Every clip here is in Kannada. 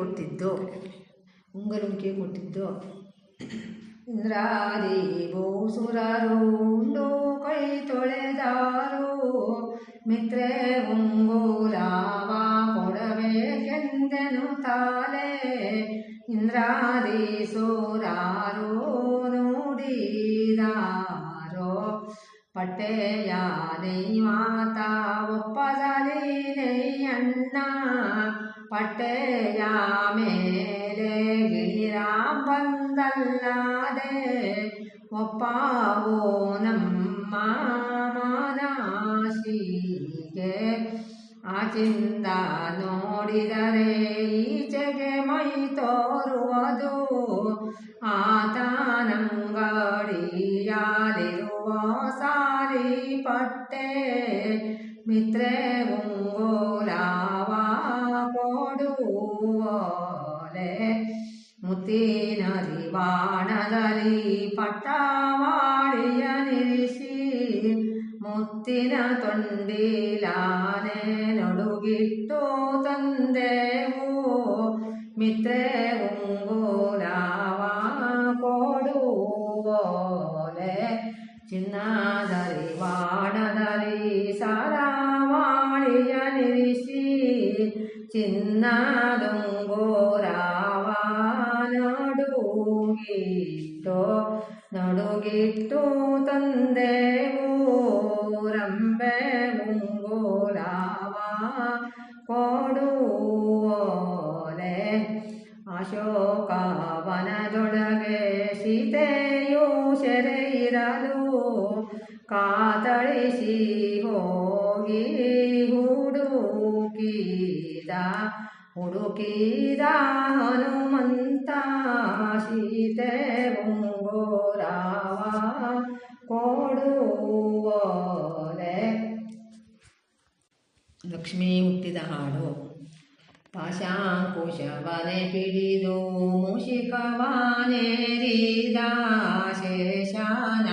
ಕೊಟ್ಟಿದ್ದು ಉಂಗಲುಂಕಿ ಕೊಟ್ಟಿದ್ದು ಇಂದ್ರಾದಿ ಭೂಸುರರು ಉಂಡು ಕೈ ತೊಳೆದಾರು ಮಿತ್ರೆ ಉಂಗುಲಾವ ಕೊಡಬೇಕೆಂದೆನು ತಾಲೆ ಇಂದ್ರಾದಿ ಸೂರಾರು ನುಡಿದಾರೋ ಪಟ್ಟೆಯ ನೈ ಮಾತಾ ಒಪ್ಪದಲಿ ನೈ ಅಣ್ಣ ಪಟ್ಟೆಯ ಮೇಲೆ ಗಿರ ಬಂದಲ್ಲದೆ ಒಪ್ಪಾವೋ ನಮ್ಮ ಆ ಆಚಿಂದ ನೋಡಿದರೆ ಈಚೆಗೆ ಮೈ ತೋರುವುದು ಆತನಂಗಡಿಯಾಲಿರುವ ಸಾರಿ ಪಟ್ಟೆ ಮಿತ್ರೆ ಉಂಗೋಲಾವ ಕೊಡುವಲೆ ಮುತ್ತಿನರಿ ಬಾಣದಲ್ಲಿ ಪಟ್ಟವಾಳಿಯ ನಿರಿಸಿ ಮುತ್ತಿನ ತೊಂಡಿಲಾನೆ ನಡುಗಿಟ್ಟು ಚಿನ್ನದುಂಗುರಾವ ನಡುಗಿಟ್ಟು ತಂದೆ ರಂಬೆ ಮುಂಗುಲಾವ ಕೊಡುವೋಲೆ ಅಶೋಕವನದೊಳಗೆ ಸೀತೆಯು ಸೆರೆಯಿರಲು ಕಾತಳಿಸಿ ಹೋಗಿ ಹುಡುಕಿದ ಹುಡುಕಿದ ಹನುಮಂತ ಸೀತೆ ಮುಂಗೋರಾವ ಕೊಡುವೋಲೆ ಲಕ್ಷ್ಮೀ ಹುಟ್ಟಿದ ಹಾಡು ಪಾಶಾಂಕುಶವನೆ ಹಿಡಿದು ಮುಷಿಕವಾನೇರಿದ ಶೇಷನ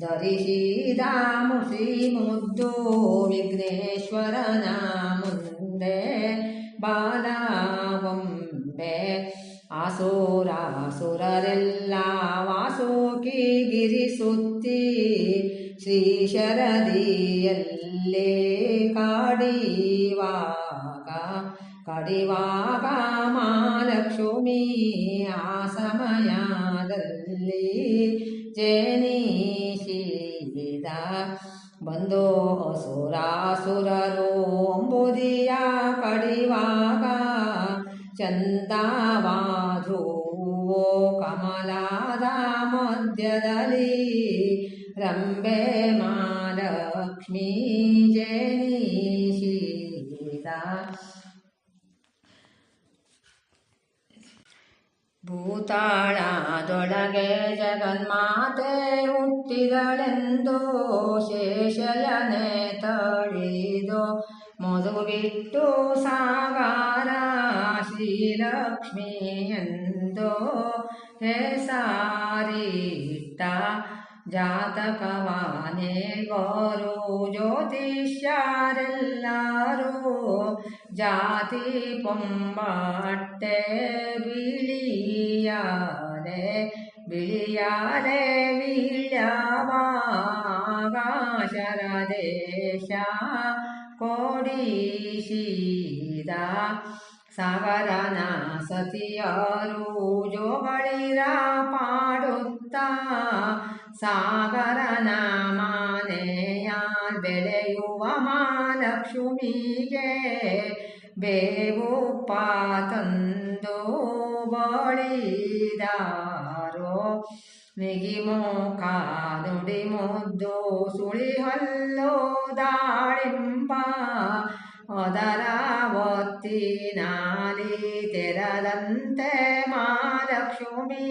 ಧರಿಸಿದ ಶ್ರೀ ಮುದ್ದು ವಿಘ್ನೇಶ್ವರನ ಮುಂದೆ ಬಾಲಗೊಂಬೆ ಆಸುರಾಸುರರೆಲ್ಲ ವಾಸುಕಿ ಗಿರಿಸುತ್ತಿ ಶ್ರೀಶರದಿಯಲ್ಲೇ ಕಾಡಿವಾಗ ಕಡಿವಾಗ ಮಹಾಲಕ್ಷ್ಮಿ ಆ ಸಮಯದಲ್ಲಿ ಜನಿಸಿದ ಬಂದು ಸುರಾಸುರರು ಅಂಬುದಿಯ ಕಡಿವಾಗ ಚಂದವಾಧುವೋ ಕಮಲಾದ ಮಧ್ಯದಲ್ಲಿ ರಂಬೆ ಮಹಾಲಕ್ಷ್ಮೀ ಭೂತಾಳದೊಳಗೆ ಜಗನ್ಮಾತೆ ಹುಟ್ಟಿದಳೆಂದು ಶೇಷಯನೆ ತಳಿದು ಮದುವಿಟ್ಟು ಸಾಗಾರ ಶ್ರೀಲಕ್ಷ್ಮಿ ಎಂದು ಹೆಸಾರಿಟ್ಟ ಜಾತಕವಾನೆ ಜ್ಯೋತಿಷ್ಯರೆಲ್ಲರೂ ಜಾತಿ ಪೊಂಬಟ್ಟೆ ಬಿಳಿಯಾರೆ ಬಿಳಿಯಾರೆ ವೀಳ್ಯವಾಗಾಶರ ದೇಶ ಕೊಡಿಸಿದ ಸಾಗರನ ಸತಿಯರು ಜೋಗಳಿರ ಪಾಡುತ್ತಾ ಸಾಗರನ ಮಾನೆಯ ಬೆಳೆಯುವ ಮಹಾಲಕ್ಷ್ಮಿಗೆ ಬೇವು ತಂದು ಬಳಿದಾರೋ? ನಿಗಿಮೋ ಕಾದುಡಿ ಮುದ್ದು ಸುಳಿ ಹಲ್ಲು ದಾಳಿಂಬ ಅದರ ಒತ್ತಿನಾಲಿ ತೆರದಂತೆ ಮಹಾಲಕ್ಷ್ಮಿ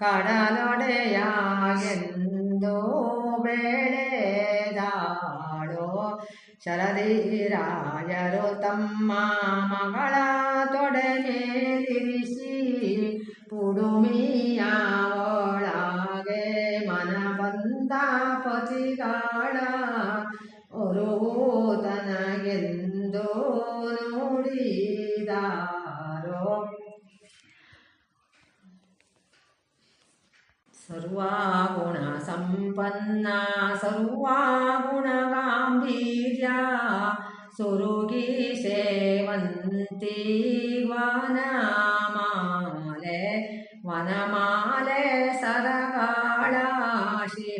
ಕಡಲೊಡೆಯಾಗೆಂದು ಬೆಳೆದಾಳೋ ಶರದಿರಾಯರು ತಮ್ಮ ಮಗಳ ತೊಡೆ ಮೇಲಿರಿಸಿ ಪುಡುಮಿಯ ಒಳಗೆ ಮನ ಬಂದ ಪತಿಗಾಳ ತನಗೆಂದು ನೋಡಿದಾರೋ ನುಡಿದಾರೋ सर्वा गुणसम्पन्ना सर्वा गुणगाम्भीर्या सुरुगी सेवन्ती वनमाले वनमाले सरगाळाशि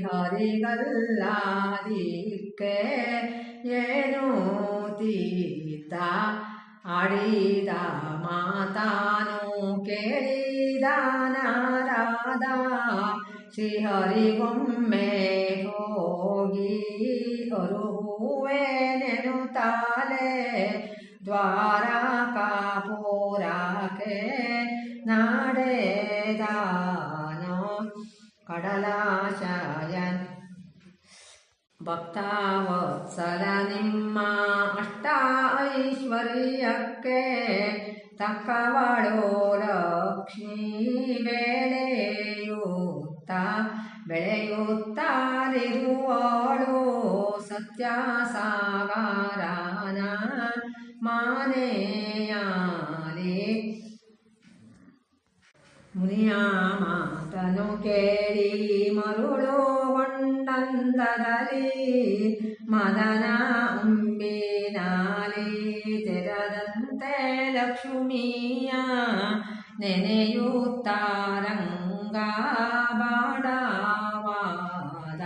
हरिगल्लादिके येनोतीता ಆಡಿದ ಮಾತಾನು ಕೇಳಿದ ನಾರಾದ ಶ್ರೀಹರಿಗೊಮ್ಮೆ ಹೋಗಿ ಅರುಹುವೆ ನೆನುತ್ತಾಲೆ ದ್ವಾರಕಾಪುರಕ್ಕೆ ನಾಡೆದಾನೋ ಕಡಲಾಶಯನ್ ಭಕ್ತಾವತ್ಸಲ ನಿಮ್ಮ ಅಷ್ಟ ಐಶ್ವರ್ಯಕ್ಕೆ ತಕ್ಕವಳೋ ಲಕ್ಷ್ಮೀ ಬೆಳೆಯುತ್ತ ಬೆಳೆಯುತ್ತಾರಿರುವಳು ಸತ್ಯ ಸಾಗರನ ಮಾನೆಯಾಲಿ. ಮುನಿಯ ಮಾತನು ಕೇಳಿ ಮರುಳುಗೊಂಡಂದದಲ್ಲಿ ಮದನ ಉಂಬಿನಾಲಿ ತೆರದಂತೆ ಲಕ್ಷ್ಮಿಯ ನೆನೆಯುತ್ತಾರಂಗ ಬಾಡವಾದ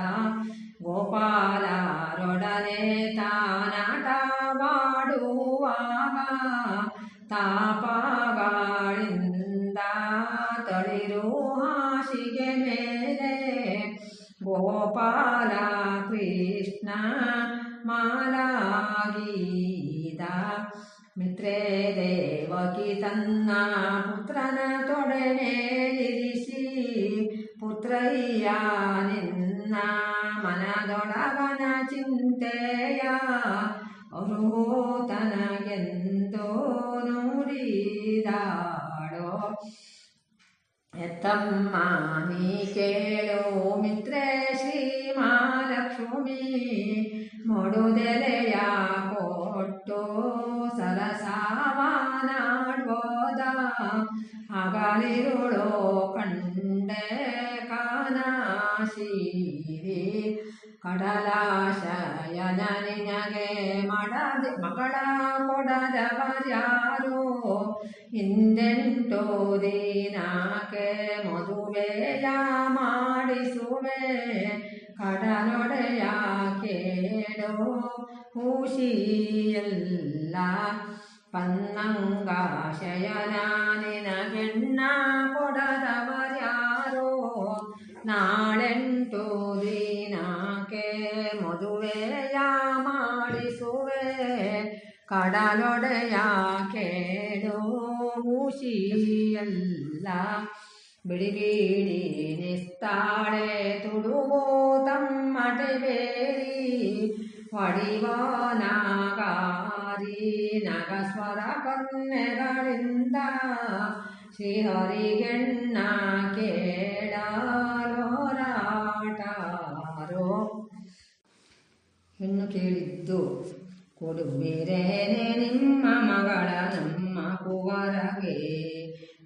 ಗೋಪಾಲರೊಡನೆ ತಾನಾಟವಾಡುವಾಗ ತಾಪಗಳಿಂದ ಹಾಸಿಗೆ ಮೇಲೆ ಗೋಪಾಲ ಕೃಷ್ಣ ಮಾಲಾಗೀದ ಮಿತ್ರೇ ದೇವಕಿ ತನ್ನ ಪುತ್ರನ ತೊಡೆ ಮೇಲಿರಿಸಿ ಪುತ್ರಯ್ಯ ನಿನ್ನ ಮನದೊಳಗನ ಚಿಂತೆಯ ಅವರು ತನಗೆಂದು ನುಡಿದಾಳೋ ಎತ್ತಮ್ಮ ನೀ ಕೇಳು ಮಿತ್ರೆ ಶ್ರೀ ಮಹಾಲಕ್ಷ್ಮಿ. ಮೊಡುದೆಲೆಯ ಕೊಟ್ಟು ಸರಸಾವನಾಡ್ಬೋದ ಹಗಲಿರುಳೋ ಕಂಡೆ ಕಾನಾಶೀರಿ. ಕಡಲಾಶಯನ ನನಗೆ ಮಾಡದೆ ಮಗಳ ಕೊಡದವರ್ಯಾರು ಹಿಂದೆಂಟು ದಿನಕ್ಕೆ ಮದುವೆಯ ಮಾಡಿಸುವೆ. ಕಡಲೊಡೆಯ ಕೇಳು ಖುಷಿಯಲ್ಲ ಪನ್ನಂಗ ಶಯನ ನಿನಗೆಣ್ಣ ಕೊಡದವರ್ಯಾರೋ ನಾಳೆಂಟು ದಿನಕ್ಕೆ ಮದುವೆಯ ಮಾಡಿಸುವೆ, ಕಡಲೊಡೆಯ ಕೇಳು ಮೂಷಿಯಲ್ಲ. ಬಿಡಿಗಿಡಿ ನಿಸ್ತಾಳೆ ತುಡುವು ತಮ್ಮಟೆ ಬೇರಿ ವಡಿವನಾಗಾರಿ ನಗಸ್ವರ ಕನ್ನೆಗಳಿಂದ ಶ್ರೀಹರಿಗೆಣ್ಣ ಕೇಳಲೋರಾಟಾರೋ ಹೆಣ್ಣು ಕೇಳಿದ್ದು ಕೊಡುವಿರೇನೆ ನಿಮ್ಮ ಮಗಳ ನಮ್ಮ ಕುವರಗೆ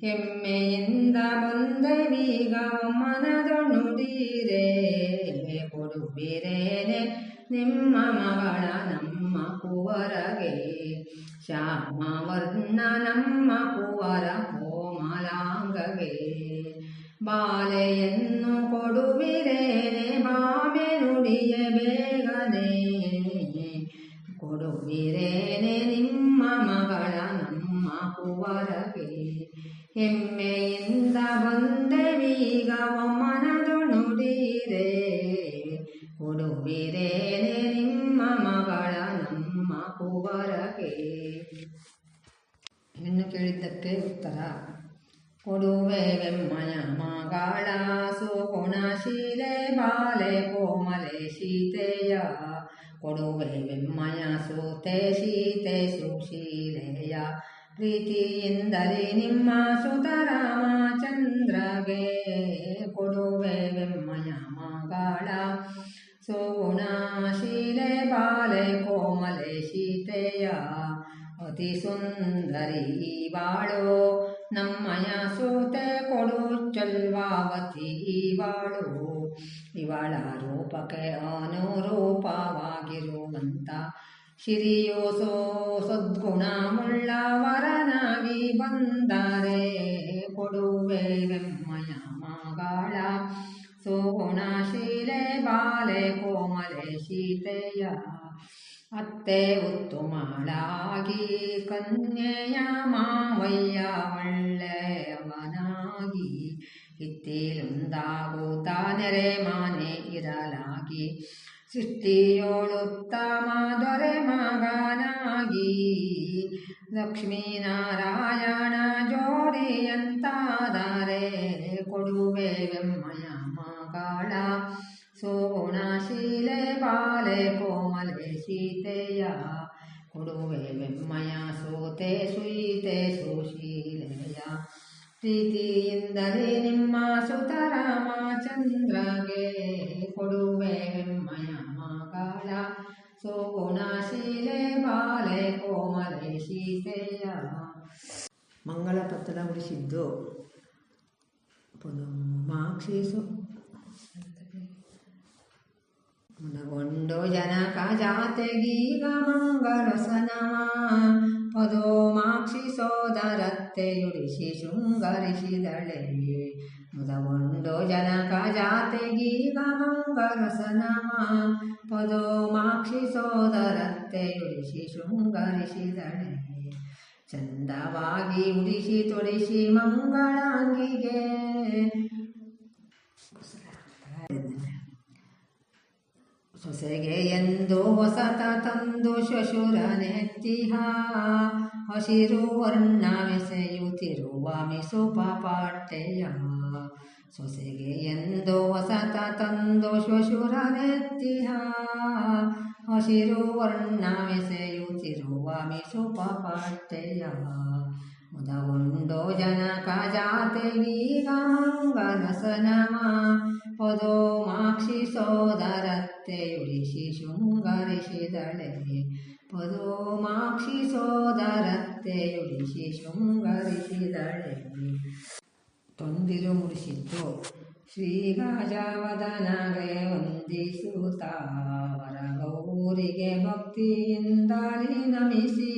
ಹೆಮ್ಮೆಯಿಂದ ಬಂದವೀಗ ಮನದೊಣ್ಣುಡೀರೆ ಕೊಡುವಿರೇನೆ ನಿಮ್ಮ ಮಗಳ ನಮ್ಮ ಕುವರಗೆ ಶ್ಯಾಮವರ್ಣ ನಮ್ಮ ಕುವರ ಕೋಮಲಾಂಗಗೆ ಬಾಲೆಯನ್ನು ಕೊಡುವಿರೇನೆ ಕೊಡುವಿರೇನೆ ನಿಮ್ಮ ಮಗಳ ನಮ್ಮ ಕುವರಗೆ ಹೆಮ್ಮೆಯಿಂದ ಬಂದೆವೀಗ ಮನದೊಣುಡೀರೆ ಕೊಡುವಿರೇನೆ ನಿಮ್ಮ ಮಗಳ ನಮ್ಮ ಕುವರಗೆ ಹೆಣ್ಣು ಕೇಳಿದ್ದಕ್ಕೆ ಉತ್ತರ ಕೊಡುವೆ ಬೆಮ್ಮಯ ಮಗಳ ಸುಗುಣಶೀಲೆ ಬಾಲೆ ಕೋಮಲೆ ಸೀತೆಯ ಕೊಡುವೆ ಬೆಮ್ಮಯ ಸೂತೆ, ಸೀತೆ ಸುಶೀಲೆಯ ಪ್ರೀತಿಯಿಂದಲೇ ನಿಮ್ಮ ಸುತ ರಾಮಚಂದ್ರಗೆ ಕೊಡುವೆ ಬೆಮ್ಮಯ ಮಗಳ. ಸುಗುಣಶೀಲೆ ಬಾಲೆ ಕೋಮಲೆ ಸೀತೆಯ ಅತಿ ಸುಂದರಿ ಬಾಳೋ. ನಮ್ಮಯ ಸೋತೆ ಕೊಡು ಚಲ್ವಾವತಿ ಇವಾಳು ಇವಳ ರೂಪಕ್ಕೆ ಅನುರೂಪವಾಗಿರುವಂತ ಶಿರಿಯೋ ಸೋ ಸದ್ಗುಣವುಳ್ಳವರನಾಗಿ ಬಂದರೆ ಕೊಡುವೆ ಬೆಮ್ಮಯ ಮಗಳ. ಶೀಲೆ ಬಾಲೆ ಕೋಮಲೆ ಸೀತೆಯ ಅತ್ತೆ ಉತ್ತುಮಳಾಗಿ ಕನ್ಯೆಯ ಮಾವಯ್ಯ ಒಳ್ಳೆಯವನಾಗಿ ಇತ್ತಿಲುಂದಾಗುತ್ತ ನೆರೆ ಮಾನೆ ಇರಲಾಗಿ ಸೃಷ್ಟಿಯೋಳುತ್ತಮ ದೊರೆ ಮಗನಾಗಿ. ಲಕ್ಷ್ಮೀನಾರಾಯಣ ಜೋಡಿಯಂತಾದರೆ ಕೊಡುವೆ ಬೆಮ್ಮಯ ಮಗಳ. ಸೋಣಶೀಲೆ ಬಾಲೆ ಕೋಮಲೆ ಸೀತೆಯ. ಕೊಡುವೆ ವೆಮ್ಮಯ ಸೋತೆ ಸುಯಿತೆ ಸುಶೀಲೆಯ ಪ್ರೀತಿಯಿಂದಲೇ ನಿಮ್ಮ ಸುತರಾಮಚಂದ್ರಗೆ ಕೊಡುವೆ ಮಯ ಮಗಳ. ಶೀಲೆ ಬಾಲೆ ಕೋಮಲೆ ಸೀತೆಯ ಮಂಗಳ ಪತ್ರ ಉಳಿಸಿದ್ದು ಮಾಕ್ಷಿಸು ಮುನಗೊಂಡು ಜನಕ ಜಾತೆಗೀಗ ಮಂಗಲಸನವ ಪದೋ ಮಾಕ್ಷಿ ಸೋದರತ್ತೆಯುಡಿಸಿ ಶೃಂಗರಿಸಿದಳೆ. ಮುದಗೊಂಡು ಜನಕ ಜಾತೆಗೀಗ ಮಂಗಲಸನವ ಪದೋ ಮಾಕ್ಷಿ ಸೋದರತ್ತೆಯುಡಿಸಿ ಶೃಂಗರಿಸಿದಳೆ. ಚಂದವಾಗಿ ಉಡಿಸಿ ತೊಡಿಸಿ ಮಂಗಳಾಂಗಿಗೆ. ಸೊಸೆಗೆ ಎಂದು ಹೊಸತ ತಂದು ಶ್ವಶುರನೆತ್ತಿಹ ಹಸಿರು ವರ್ಣವೆಸೆಯುತ್ತಿರುವ ಮಿಸುಪ ಪಾಟೆಯ ಸೊಸೆಗೆ ಎಂದು ಹೊಸತ ತಂದು ಶ್ವಶುರನೆತ್ತಿಹ ಹಸಿರು ವರ್ಣವೆಸೆಯುತ್ತಿರುವ ಮಿಸುಪ ಪಾಟೆಯ ಮುದಗೊಂಡು ಜನಕ ಜಾತೆಗೀಗ ಮಂಗಲಸನಮ ಪದೋ ಮಾಕ್ಷಿ ಸೋದರತ್ತೆ ಉಳಿಸಿ ಶೃಂಗರಿಸಿದಳೆ ಪದೋ ಮಾಕ್ಷಿ ಸೋದರತ್ತೆ ಉಳಿಸಿ ಶೃಂಗರಿಸಿದಳೆ ತೊಂದಿಲು ಮುಡಿಸಿದ್ದು ಶ್ರೀಗಾಜವದನಗೆ ವಂದಿಸುತ್ತ. ವರ ಗೌರಿಗೆ ಭಕ್ತಿಯಿಂದಲೇ ನಮಿಸಿ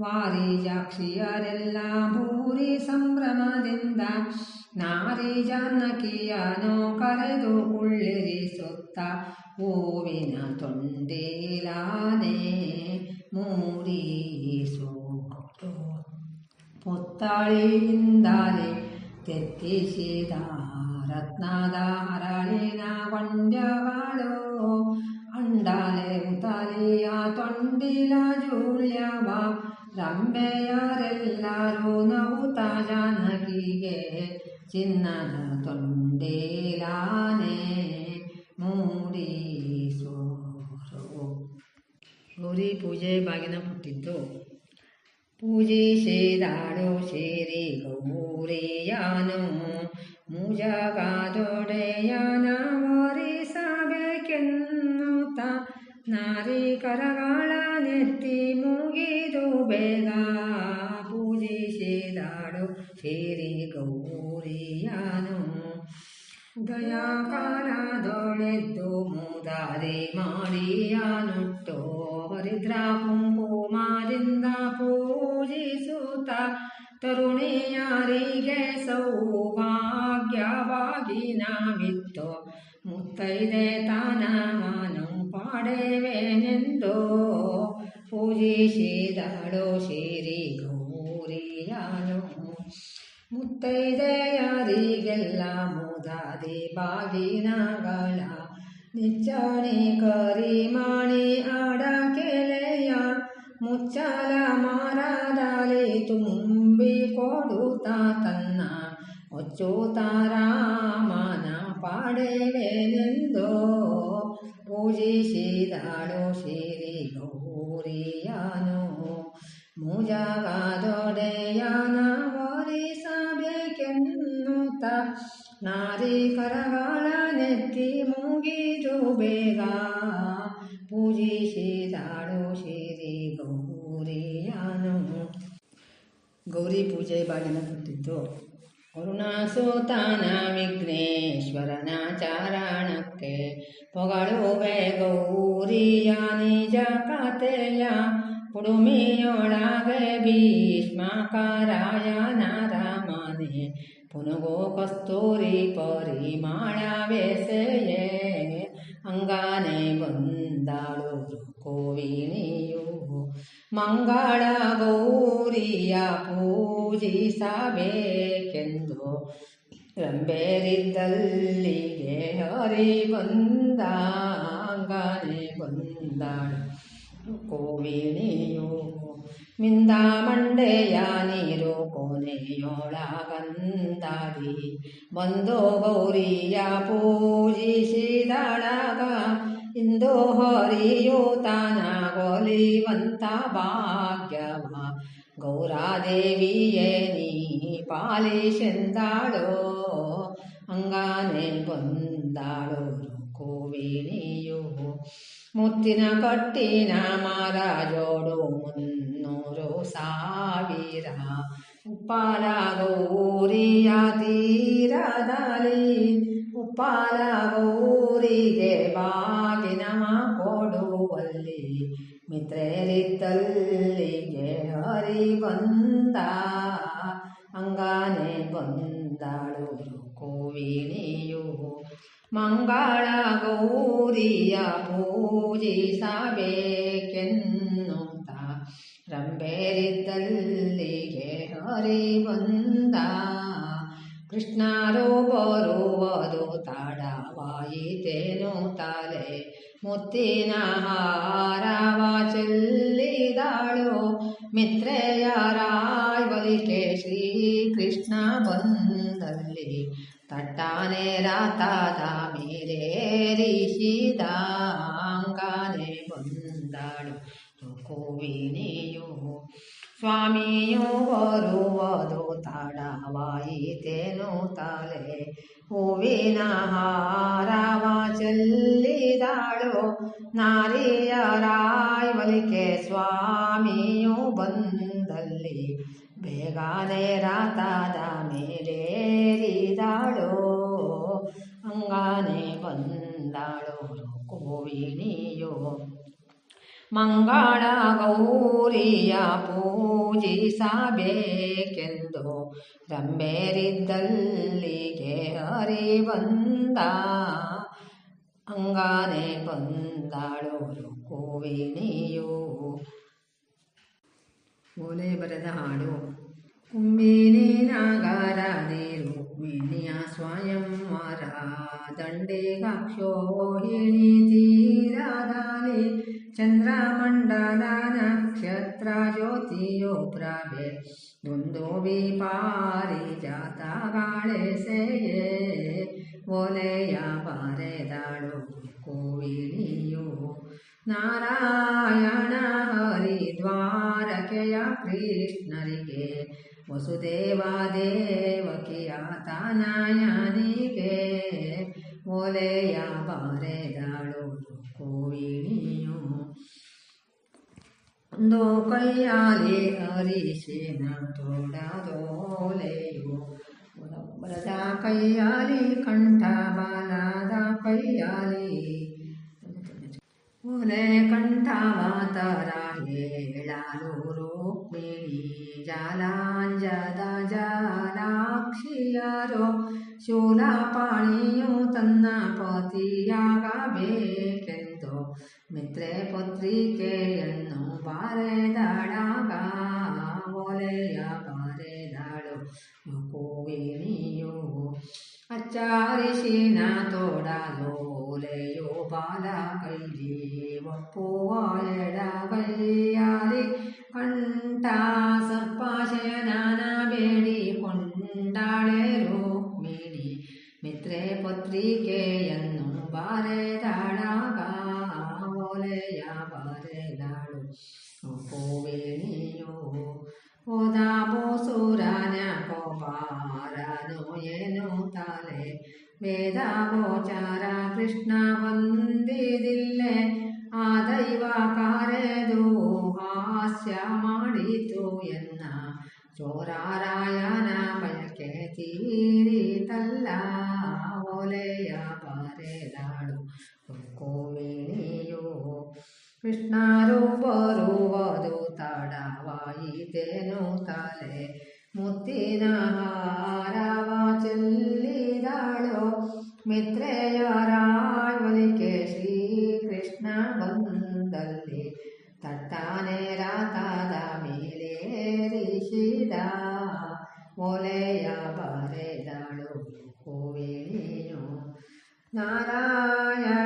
ವಾರಿಜಾಕ್ಷಿಯರೆಲ್ಲ ಭೂರಿ ಸಂಭ್ರಮದಿಂದ ನಾರಿ ಜಾನಕಿಯನು ಕರೆದು ಕುಳ್ಳಿರಿಸುತ್ತ ಹೂವಿನ ತೊಂಡೇಲಾನೆ ಮೂಡಿಸೋ. ಪುತ್ತಳಿಯಿಂದಲೇ ತೆತ್ತಿಸಿದ ರತ್ನದ ಹರಳಿನ ಗೊಂಡ್ಯಗಳು ಅಂಡಾಲೆ ಉತಲಿಯ ತೊಂಡಿಲ ಜೂಳ್ಯವ ರಂಬೆಯರೆಲ್ಲರೂ ನಗುತ್ತ ಜಾನಕಿಗೆ ಚಿನ್ನದ ತೊಂಡೇಲಾನೆ ಮೂಡಿಸೋರು ಗೌರಿ ಪೂಜೆ ಬಾಗಿನ ಪುಟ್ಟಿದ್ದು ಪೂಜಿಸಿದಾಳು ಸೇರಿ ಗೌರಿಯಾನು ಮುಜಗಾದೊಡೆಯನ ವರಿಸಬೇಕೆನ್ನುತ್ತ ನಾರಿ ಕರಗಾಳ ನೆತ್ತಿ ಮುಗಿದು ಬೇಗ ಪೂಜಿಸಿದಾಳು ಸೇರಿ ಗೌರಿಯಾನು. ದಯಾಕಾಲದೊಳೆದ್ದು ಮುದಾರಿ ಮಾಡಿಯಾನುಟ್ಟೋ ಹರಿದ್ರ ಕುಂಕುಮಾರಿಂದ ಪೂಜಿಸುತ್ತ ತರುಣಿಯರಿಗೆ ಸೌಭಾಗ್ಯವಾಗಿ ನಾವಿತ್ತು. ಮುತ್ತೈದೆ ತಾನವನು ಪಾಡೆವೆನೆಂದು ಪೂಜಿಸಿದಳು ಸಿರಿ ಗೌರಿಯಾನು ಮುತ್ತೈದೆಯರಿಗೆಲ್ಲ ಮುದಾದಿ ಬಾಗಿನಗಳ ನಿಚ್ಚಣಿ ಕರಿಮಾಣಿ ಅಡಕೆಲೆಯ ಮುಚ್ಚಲ ಮರದಲ್ಲಿ ತುಂಬಿ ಕೊಡುತ್ತ ತನ್ನ ರಾಮನ ಪಾಡೆವೆನೆಂದು ಪೂಜಿಸಿದಳು ಶ್ರೀ ಗೌರಿಯನು ಮುಜಗಾದೊಡೆಯನ ವರಿಸಬೇಕೆನ್ನುತ್ತ ನಾರಿ ಕರಗಳ ನೆತ್ತಿ ಮುಗಿದು ಬೇಗ ಪೂಜಿಸಿದಳು ಶ್ರೀ ಗೌರಿಯನ ಗೌರಿ ಪೂಜೆ ಬಾಗಿನ ಕೊಟ್ಟಿದ್ದು ಕರುಣಾಸೋತಾನ ವಿಘ್ನೇಶ್ವರನ ಚಾರಣಕ್ಕೆ ಪೊಗಳುವೆ ಗೌರಿಯ ನಿಜ ಕಥೆಯ ಪುಡುಮಿಯೊಳಗೆ ಭೀಷ್ಮಕರಾಯ ನರಮನೆ ಪುನಗೋ ಕಸ್ತೂರಿ ಪರಿಮಾಳವೆಸೆಯೇ ಅಂಗಾನೆ ಬಂದಾಳು ಕೋವಿಣಿಯು ಮಂಗಳ ಗೌರಿಯ ಪೂಜಿಸಬೇಕೆಂದು ರಂಬೇರಿದ್ದಲ್ಲಿಗೆ ಹರಿ ಬಂದ ಅಂಗಾನೆ ಬಂದಾಳು. ಕೋವಿಣಿಯು ಮಿಂದ ಮಂಡೆಯ ನೀರು ಕೊನೆಯೊಳಗಂದಾದಿ ಬಂದು ಗೌರಿಯ ಪೂಜಿಸಿದಳಗ ಇಂದು ಹರಿಯು ತನ ಗೊಲಿವಂತ ಭಾಗ್ಯವ. ಗೌರಾದೇವಿಯೇ, ನೀ ಪಾಲಿಸೆಂದಾಳೋ ಅಂಗಾನೆ ಬಂದಾಳು ಕೋವಿಣಿಯು ಮುತ್ತಿನ ಕಟ್ಟಿನ ಮರ ಜೋಡು ಮುನ್ನೂರು ಸಾವಿರ. ಉಪ್ಪಾಲ ಗೌರಿಯ ತೀರದಲ್ಲಿ ಉಪ್ಪಾಲ ಗೌರಿಗೆ ಬಾಗಿನಮ ಕೊಡುವಲ್ಲಿ ಮಿತ್ರೇರಿದ್ದಲ್ಲಿಗೆ ಹರಿ ಬಂದ. ಅಂಗಾನೆ ಬಂದಾಳು ಕೋವಿಣಿಯು ಮಂಗಳ ಗೌರಿಯ ಪೂಜಿಸಬೇಕೆನ್ನುತ್ತ ರಂಬೇರಿದ್ದಲ್ಲಿಗೆ ಹರಿ ಬಂದ. ಕೃಷ್ಣರು ಬರುವುದು ತಡವಾಯಿತೇನು ತಲೆ ಮುತ್ತಿನ ಹಾರವ ಚೆಲ್ಲಿದಾಳು ಮಿತ್ರೆಯರಾಯ್ವಲಿಕೆ ಶ್ರೀಕೃಷ್ಣ ಬಂದಲ್ಲಿ. ತಟ್ಟಾನೆ ರಾತದ ಮೇಲೇರಿಸಿದ ಅಂಗಾನೆ ಬಂದಾಳು. ಕೋವಿಣಿಯು ಸ್ವಾಮಿಯು ಬರುವುದು ತಡವಾಯಿತೇನು ತಲೆ ಹೂವಿನ ಹಾರವ ಚೆಲ್ಲಿದಾಳು ನಾರಿಯರಾಯ್ವಲಿಕೆ ಸ್ವಾಮಿಯು ಬಂದಲ್ಲಿ. ಬೇಗನೆ ರಾತದ ಮೇಲೇರಿದಾಳು, ಅಂಗಾನೆ ಬಂದಾಳು ಕೋವಿಣಿಯು ಮಂಗಳ ಗೌರಿಯ ಪೂಜಿಸಬೇಕೆಂದು ರಂಬೇರಿದ್ದಲ್ಲಿಗೆ ಹರಿ ಬಂದ ಅಂಗಾನೆ ಬಂದಳು ಕೋವಿಣಿಯು ಓಲೆ ಬರೆದ ಹಾಡು. ಕುಂಬಿನಿ ನಾಗರ ಸ್ವಯಂ ಸ್ವಯಂವರ ದಂಡೆಗಾಕ್ಷೋಹಿಣಿ ತೀರದಾಲಿ ಚಂದ್ರಮಂಡಲ ನಕ್ಷತ್ರ ಜ್ಯೋತಿಯೋ ಪ್ರಭೆ ದುಂದುಬಿ ಸೇಯೇ ಒಲೆಯ ಬಾರೆದಾಳು ಕೋವಿಲಿಯು ನಾರಾಯಣ ಹರಿದ್ವಾರಕೆಯ ಕೃಷ್ಣರಿಗೆ ವಸುದೇವ ದೇವಕಿಯ ತನಯನಿಗೆ ಒಲೆಯ ಬಾರೆದಾಳು ಕೋವಿಣಿಯು ಕೈಯಾಲಿ ಅರಿಶಿನ ತೊಡದೋಲೆಯು ಬಲದ ಕೈಯಾಲಿ ಕಂಠ ಬಲದ ಕೈಯಾಲಿ ಒಲೆ ಕಂಠವಾತರ ಹೇಳಲು ರುಕ್ಮಿಣಿ ಜಾಲಾಂಜದ ಜಾಲಾಕ್ಷಿಯರೋ ಶೂಲಪಾಣಿಯು ತನ್ನ ಪತಿಯಾಗಬೇಕೆಂದು ಮಿತ್ರೆ ಪತ್ರಿಕೆಯನ್ನು ಬರೆದಳಾಗ ಒಲೆಯ ಬರೆದಳು ಕೋವಿಣಿಯು ಅಚ್ಚಾರಿಸಿನ ತೊಡಲೋಲೆಯು ಬಾಲ ಕೈಲಿ ಒಪ್ಪುವ ಎಡಗೈಯಾರಿ ಕಂಠ ಸರ್ಪಾಶಯನಾನ ಬೇಡಿಕೊಂಡಾಳೆ ರುಕ್ಮಿಣಿ ಮಿತ್ರೆ ಪತ್ರಿಕೆಯನ್ನು ಬರೆದಳಾಗ ಒಲೆಯ ಕೋವೇಣಿಯೋ ಹೋದ ಕೋಪಾರನು ಏನು ತಲೆ ವೇದ ಗೋಚಾರ ಕೃಷ್ಣ ಬಂದಿದಿಲ್ಲೆ ಆ ದೈವ ಕರೆದು ಹಾಸ್ಯ ಮಾಡಿತು ಎನ್ನ ಚೋರಾರಾಯಣ ಬಯಕೆ ತೀರಿತಲ್ಲ ಓಲೆಯ ಬರೆದಾಳು ಕೋವಿಣಿಯೋ ಕೃಷ್ಣರು ಬರುವುದು ತಡವಾಯಿತೇನು ತಲೆ ಮುತ್ತಿನ ಹಾರವ ಚೆಲ್ಲಿದಾಳು ಶ್ರೀ ಶ್ರೀಕೃಷ್ಣ ಬಂದಲ್ಲಿ ತಟ್ಟಾನೆ ರಾತದ ಮೇಲೇರಿಸಿದ ಒಲೆಯ ಬರೆದಳು ಕೋವಿಣಿಯು ನಾರಾಯಣ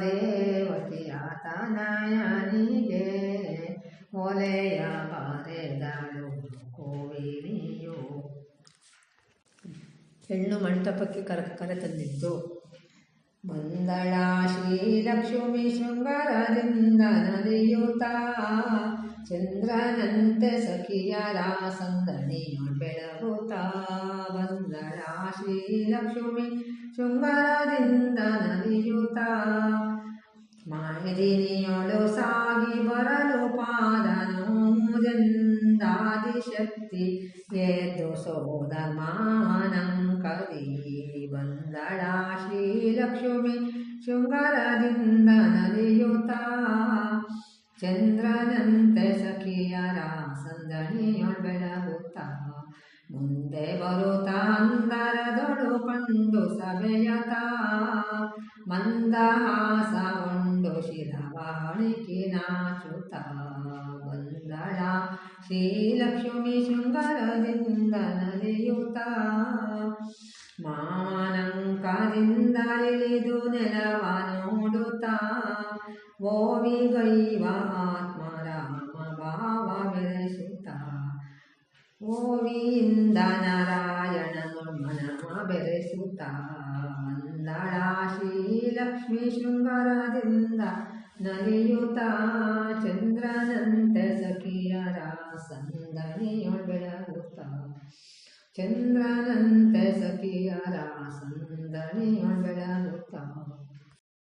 ದೇವತಿಯ ತನಯನಿಗೆ ಒಲೆಯ ಬರೆದಳು ಕೋವಿಣಿಯು ಹೆಣ್ಣು ಮಂಟಪಕ್ಕೆ ಕರ ಮಂದಳ ಶ್ರೀ ಲಕ್ಷ್ಮಿ ಶೃಂಗಾರದಿಂದ ನಲಿಯುತ್ತ ಚಂದ್ರನಂತೆ ಸಖಿಯರ ಸಂದಣಿಯು ಬೆಳಗುತ್ತ ಬಂದಳ ಶ್ರೀಲಕ್ಷ್ಮಿ ಶೃಂಗಾರದಿಂದ ನಲಿಯುತ್ತ ಮಾಯದಿನಿಯೊಳು ಸಾಗಿ ಬರಲು ಪಾದನೂಜಂದಾದಿಶಕ್ತಿ ಎದ್ದು ಸೋದಮಾನಂಕದಿ ಬಂದಳ ಶ್ರೀಲಕ್ಷ್ಮಿ ಶೃಂಗಾರದಿಂದ ನಲಿಯುತ್ತ ಚಂದ್ರನಂತೆ ಸಖಿಯರ ಸಂದಣಿಯೊಳ್ ಬೆಳಗುತ್ತ ಮುಂದೆ ಬರುತ್ತ ಅಂದರದೊಳು ಕಂಡು ಸಭೆಯತ ಮಂದಹಾಸಗೊಂಡು ಶಿರವಾಣಿಕೆ ನಾಚುತ್ತ ಬಂದಳ ಶ್ರೀಲಕ್ಷ್ಮಿ ಶೃಂಗಾರದಿಂದ ನಲಿಯುತ್ತ ಮಾನಂಕದಿಂದಲಿಳಿದು ನೆಲವ ನೋಡುತ್ತ ಓವಿಗೈವ ಆತ್ಮ ರಾಮ ಭಾವ ಬೆರೆಸುತ್ತ ಓವಿಯಿಂದ ನಾರಾಯಣ ಮನಮ ಬೆರೆಸುತ್ತ ಮಂದಳ ಶ್ರೀಲಕ್ಷ್ಮಿ ಶೃಂಗಾರದಿಂದ ನಲಿಯುತ್ತ ಚಂದ್ರನಂತೆ ಸಖಿಯರ ಸಂದಣಿಯೊಳ್ ಬೆಳಗುತ್ತ ಚಂದ್ರನಂತೆ ಸಖಿಯರ ಸಂದಣಿಯೊಳ್ ಬೆಳಗುತ್ತ